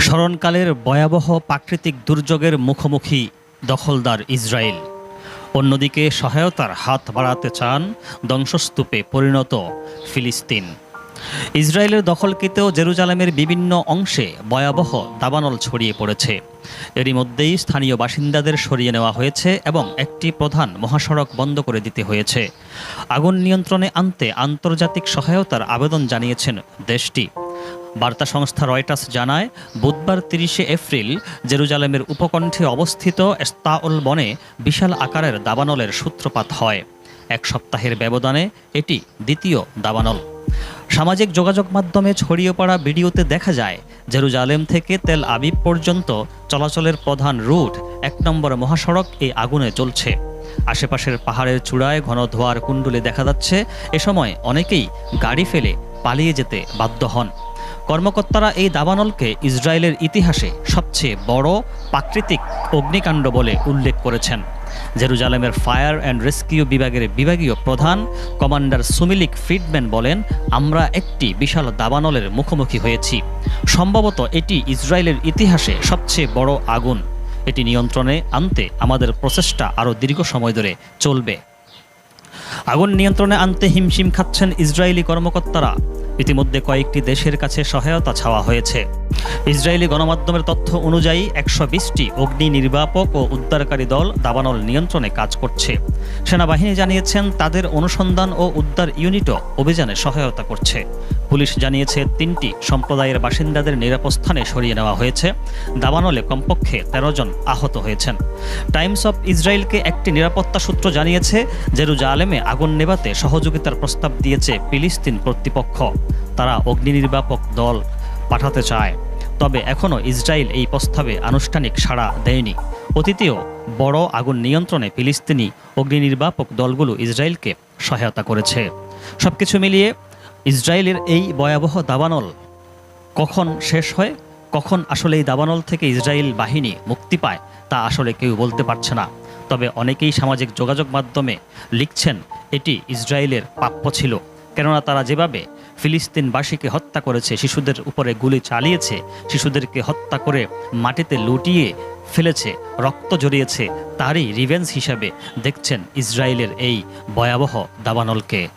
স্মরণকালের ভয়াবহ প্রাকৃতিক দুর্যোগের মুখোমুখি দখলদার ইসরায়েল। অন্যদিকে সহায়তার হাত বাড়াতে চান ধ্বংসস্তূপে পরিণত ফিলিস্তিন। ইসরায়েলের দখলকৃত জেরুজালেমের বিভিন্ন অংশে ভয়াবহ দাবানল ছড়িয়ে পড়েছে। এরই মধ্যেই স্থানীয় বাসিন্দাদের সরিয়ে নেওয়া হয়েছে এবং একটি প্রধান মহাসড়ক বন্ধ করে দিতে হয়েছে। আগুন নিয়ন্ত্রণে আনতে আন্তর্জাতিক সহায়তার আবেদন জানিয়েছেন দেশটি। বার্তা সংস্থা রয়টার্স জানায়, বুধবার তিরিশে এপ্রিল জেরুজালেমের উপকণ্ঠে অবস্থিত স্তাউল বনে বিশাল আকারের দাবানলের সূত্রপাত হয়। এক সপ্তাহের ব্যবধানে এটি দ্বিতীয় দাবানল। সামাজিক যোগাযোগ মাধ্যমে ছড়িয়ে পড়া ভিডিওতে দেখা যায়, জেরুজালেম থেকে তেল আবিব পর্যন্ত চলাচলের প্রধান রুট এক নম্বর মহাসড়ক এই আগুনে জ্বলছে। আশেপাশের পাহাড়ের চূড়ায় ঘন ধোয়ার কুণ্ডলে দেখা যাচ্ছে। এ সময় অনেকেই গাড়ি ফেলে পালিয়ে যেতে বাধ্য হন। কর্মকর্তারা এই দাবানলকে ইসরায়েলের ইতিহাসে সবচেয়ে বড় প্রাকৃতিক অগ্নিকাণ্ড বলে উল্লেখ করেছেন। জেরুজালেমের ফায়ার অ্যান্ড রেস্কিউ বিভাগের বিভাগীয় প্রধান কমান্ডার সুমিলিক ফ্রিডম্যান বলেন, আমরা একটি বিশাল দাবানলের মুখোমুখি হয়েছি। সম্ভবত এটি ইসরায়েলের ইতিহাসে সবচেয়ে বড় আগুন। এটি নিয়ন্ত্রণে আনতে আমাদের প্রচেষ্টা আরও দীর্ঘ সময় ধরে চলবে। আগুন নিয়ন্ত্রণে আনতে হিমশিম খাচ্ছেন ইসরায়েলি কর্মকর্তারা। ইতিমধ্যে কয়েকটি দেশের কাছে সহায়তা ছাওয়া হয়েছে। ইসরায়েলি গণমাধ্যমের তথ্য অনুযায়ী একশো বিশটি অগ্নি নির্বাপক ও উদ্ধারকারী দল দাবানল নিয়ন্ত্রণে কাজ করছে। সেনাবাহিনী জানিয়েছেন, তাদের অনুসন্ধান ও উদ্ধার ইউনিটও অভিযানে সহায়তা করছে। পুলিশ জানিয়েছে, তিনটি সম্প্রদায়ের বাসিন্দাদের নিরাপদ স্থানে সরিয়ে নেওয়া হয়েছে। দাবানলে কমপক্ষে তেরো জন আহত হয়েছেন। টাইমস অফ ইসরায়েলকে একটি নিরাপত্তা সূত্র জানিয়েছে, জেরুজালেমে আগুন নেভাতে সহযোগিতার প্রস্তাব দিয়েছে ফিলিস্তিন কর্তৃপক্ষ। তারা অগ্নি নির্বাপক দল পাঠাতে চায়। তবে এখনও ইসরায়েল এই প্রস্তাবে আনুষ্ঠানিক সাড়া দেয়নি। অতীতেও বড় আগুন নিয়ন্ত্রণে ফিলিস্তিনি অগ্নি নির্বাপক দলগুলো ইসরায়েলকে সহায়তা করেছে। সবকিছু মিলিয়ে ইসরায়েলের এই ভয়াবহ দাবানল কখন শেষ হয়? কখন আসলে এই দাবানল থেকে ইসরায়েল বাহিনী মুক্তি পায়? তা আসলে কেউ বলতে পারছে না। তবে অনেকেই সামাজিক যোগাযোগ মাধ্যমে লিখছেন, এটি ইসরায়েলের প্রাপ্য ছিল। কেননা তারা যেভাবে ফিলিস্তিনবাসীকে হত্যা করেছে, শিশুদের উপরে গুলি চালিয়েছে, শিশুদেরকে হত্যা করে মাটিতে লুটিয়ে ফেলেছে, রক্ত জড়িয়েছে তারই রিভেন্স হিসাবে দেখছেন ইসরায়েলের এই ভয়াবহ দাবানলকে।